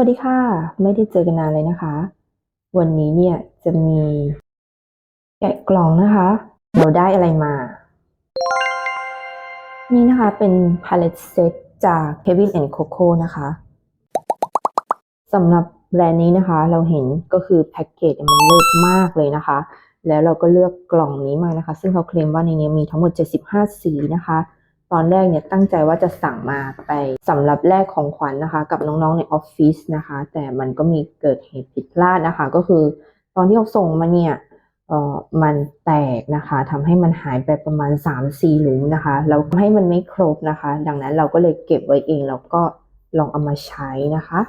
วัสดีค่ะ ไม่ได้เจอกันนานเลยนะคะ วันนี้เนี่ยจะมีแกะกล่องนะคะ เราได้อะไรมา นี่นะคะเป็น palette set จาก Kevin and Coco นะคะสำหรับแบรนด์นี้นะคะ เราเห็นก็คือแพ็กเกจมันเลิศมากเลยนะคะ แล้วเราก็เลือกกล่องนี้มานะคะ ซึ่งเขาเคลมว่าในนี้มีทั้งหมด 75 สีนะคะ ตอนแรกเนี่ยตั้งใจว่าจะสั่งมาไปสำหรับแลกของขวัญนะคะ กับน้องๆในออฟฟิศนะคะ แต่มันก็มีเกิดเหตุผิดพลาดนะคะ ก็คือตอนที่เขาส่งมาเนี่ยเออมันแตกนะคะทำให้มันหายไปประมาณ 3-4หลุมนะคะแล้วให้มันไม่ครบนะคะ ดังนั้นเราก็เลยเก็บไว้เองแล้วก็ลองเอามาใช้นะคะ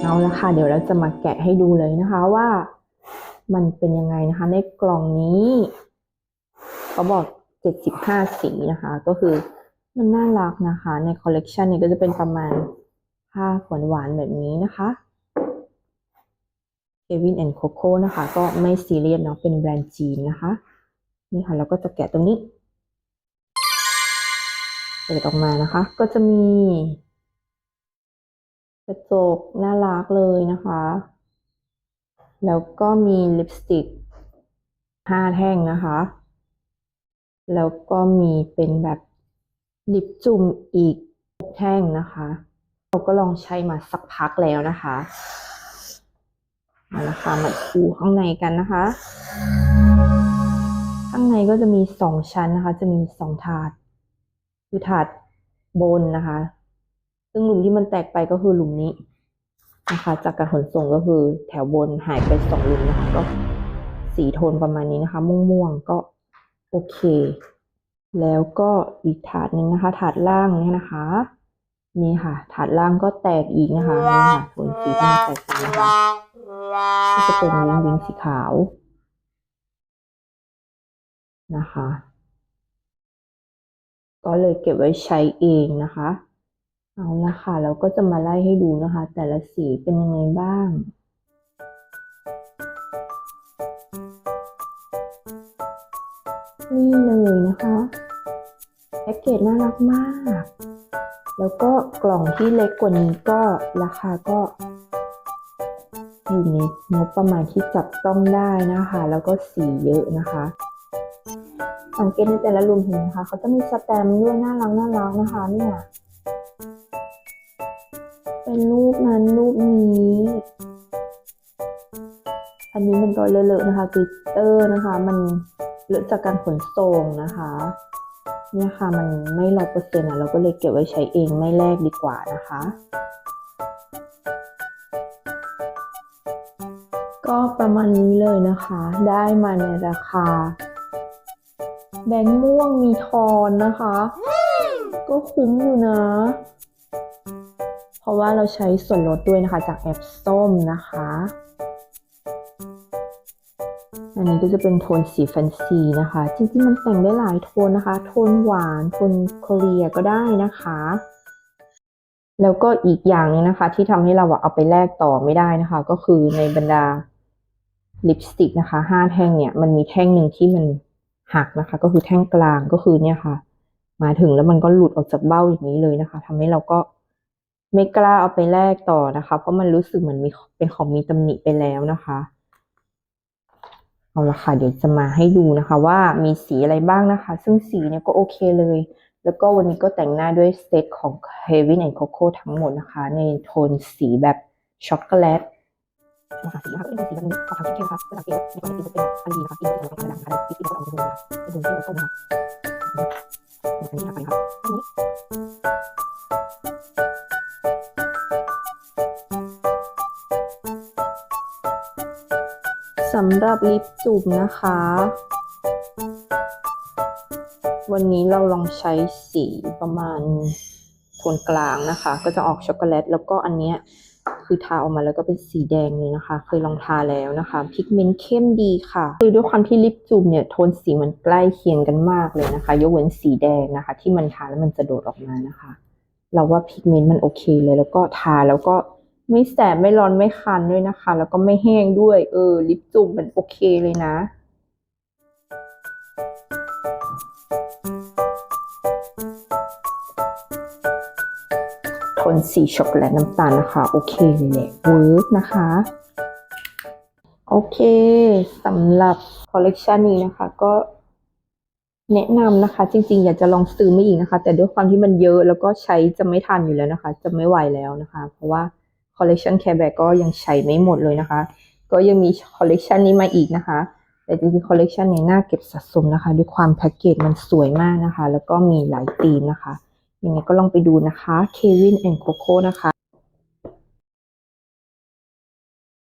เอาละค่ะเดี๋ยวเราจะมาแกะให้ดูเลยนะคะว่ามันเป็นยังไงนะคะ ในกล่องนี้เขาบอก 75 สีนะคะ ก็คือ มันน่ารักนะคะ ในคอลเลกชันเนี่ยก็จะเป็นประมาณผ้าหวานหวานแบบนี้นะคะ Kevin and Coco นะคะ ก็ไม่ซีเรียสเนาะเป็นแบรนด์จีนนะคะ นี่ค่ะเราก็จะแกะตรงนี้เปิดออกมานะคะ ก็จะมีกระจกน่ารักเลยนะคะ แล้วก็มีลิปสติกห้าแท่งนะคะ แล้วก็มีเป็นแบบ ลิปจุ่มอีกแท่งนะคะ เราก็ลองใช้มาสักพักแล้วนะคะเอาละคะมาดูข้างในกันนะคะ ข้างในก็จะมีสองชั้นนะคะ จะมีสองถาด คือถาดบนนะคะ ซึ่งหลุมที่มันแตกไปก็คือหลุมนี้นะคะ จากการขนส่งก็คือแถวบนหายไปสองหลุมนะคะ ก็สีโทนประมาณนี้นะคะ ม่วงๆก็โอเค แล้วก็อีกถาดหนึ่งนะคะ ถาดล่างเนี่ยนะคะ นี่ค่ะ ถาดล่างก็แตกอีกนะคะนี่ค่ะโทนสีที่แตกไปนะคะก็จะเป็นวิงวิงสีขาวนะคะ ก็เลยเก็บไว้ใช้เองนะคะ เอาละค่ะเราก็จะมาไล่ให้ดูนะคะ แต่ละสีเป็นยังไงบ้างนี่เลยนะคะ แพ็กเกจน่ารักมาก แล้วก็กล่องที่เล็กกว่านี้ก็ราคาก็อยู่ในงบประมาณที่จับต้องได้นะคะ แล้วก็สีเยอะนะคะสังเกตในแต่ละรูมเห็นไหมคะเขาจะมีสแตมป์ด้วยน่ารักน่ารักนะคะเนี่ยเป็นรูปนั้นรูปนี้ อันนี้เป็นตัวเลอะๆนะคะกลิตเตอร์นะคะ มันเลอะจากการขนส่งนะคะ เนี่ยค่ะมันไม่ร้อยเปอร์เซ็นต์อะเราก็เลยเก็บไว้ใช้เองไม่แลกดีกว่านะคะ ก็ประมาณนี้เลยนะคะ ได้มาในราคา แบงค์ม่วงมีทอนนะคะ ก็คุ้มอยู่นะ เพราะว่าเราใช้ส่วนลดด้วยนะคะจากแอปส้มนะคะ อันนี้ก็จะเป็นโทนสีแฟนซีนะคะ จริงๆมันแต่งได้หลายโทนนะคะ โทนหวาน โทนโคเรีก็ได้นะคะ แล้วก็อีกอย่างนึงนะคะ ที่ทำให้เราเอาไปแลกต่อไม่ได้นะคะ ก็คือในบรรดาลิปสติกนะคะห้าแท่งเนี่ยมันมีแท่งหนึ่งที่มันหักนะคะ ก็คือแท่งกลางก็คือเนี่ยค่ะ มาถึงแล้วมันก็หลุดออกจากเบ้าอย่างนี้เลยนะคะทำให้เราก็ไม่กล้าเอาไปแลกต่อนะคะ เพราะมันรู้สึกเหมือนมีเป็นของมีตำหนิไปแล้วนะคะ เอาละค่ะ เดี๋ยวจะมาให้ดูนะคะว่ามีสีอะไรบ้างนะคะ ซึ่งสีเนี่ยก็โอเคเลย แล้วก็วันนี้ก็แต่งหน้าด้วยเซตของ Kevin and Coco ทั้งหมดนะคะ ในโทนสีแบบช็อกโกแลตนะคะสีนะคะก็เป็นสีแบบนี้ออทางเข้มๆนะคะจะสังเกตในความเป็นสีเป็นอันดีนะคะสีเป็นสีของกระดาษนะคะสีเป็นสีของกระดาษเป็นสีส้มนะคะอันนี้นะคะอันนี้ำหรับลิปจุ่มนะคะ วันนี้เราลองใช้สีประมาณโทนกลางนะคะ ก็จะออกช็อกโกแลต แล้วก็อันเนี้ยคือทาออกมาแล้วก็เป็นสีแดงเลยนะคะ เคยลองทาแล้วนะคะพิกเมนต์เข้มดีค่ะ คือด้วยความที่ลิปจุ่มเนี่ยโทนสีมันใกล้เคียงกันมากเลยนะคะ ยกเว้นสีแดงนะคะ ที่มันทาแล้วมันจะโดดออกมานะคะ เราว่าพิกเมนต์มันโอเคเลย แล้วก็ทาแล้วก็ ไม่แสบไม่ร้อนไม่คันด้วยนะคะ แล้วก็ไม่แห้งด้วย เออ ลิปจุ่มมันโอเคเลยนะโทนนสีช็อกโกแลตน้ำตาลนะคะ โอเคเลยแหละเวิร์กนะคะ โอเคสำหรับคอลเลกชันนี้นะคะ ก็แนะนำนะคะ จริง ๆ อยากจะลองซื้อมาอีกนะคะ แต่ด้วยความที่มันเยอะแล้วก็ใช้จะไม่ทันอยู่แล้วนะคะ จะไม่ไหวแล้วนะคะ เพราะว่า คอลเลกชันแคร์แบ็กก็ยังใช้ไม่หมดเลยนะคะ ก็ยังมีคอลเลกชันนี้มาอีกนะคะ แต่จริงๆคอลเลกชันนี้น่าเก็บสะสมนะคะ ด้วยความแพ็กเกจมันสวยมากนะคะ แล้วก็มีหลายธีมนะคะ ยังไงก็ลองไปดูนะคะ Kevin and Coco นะคะ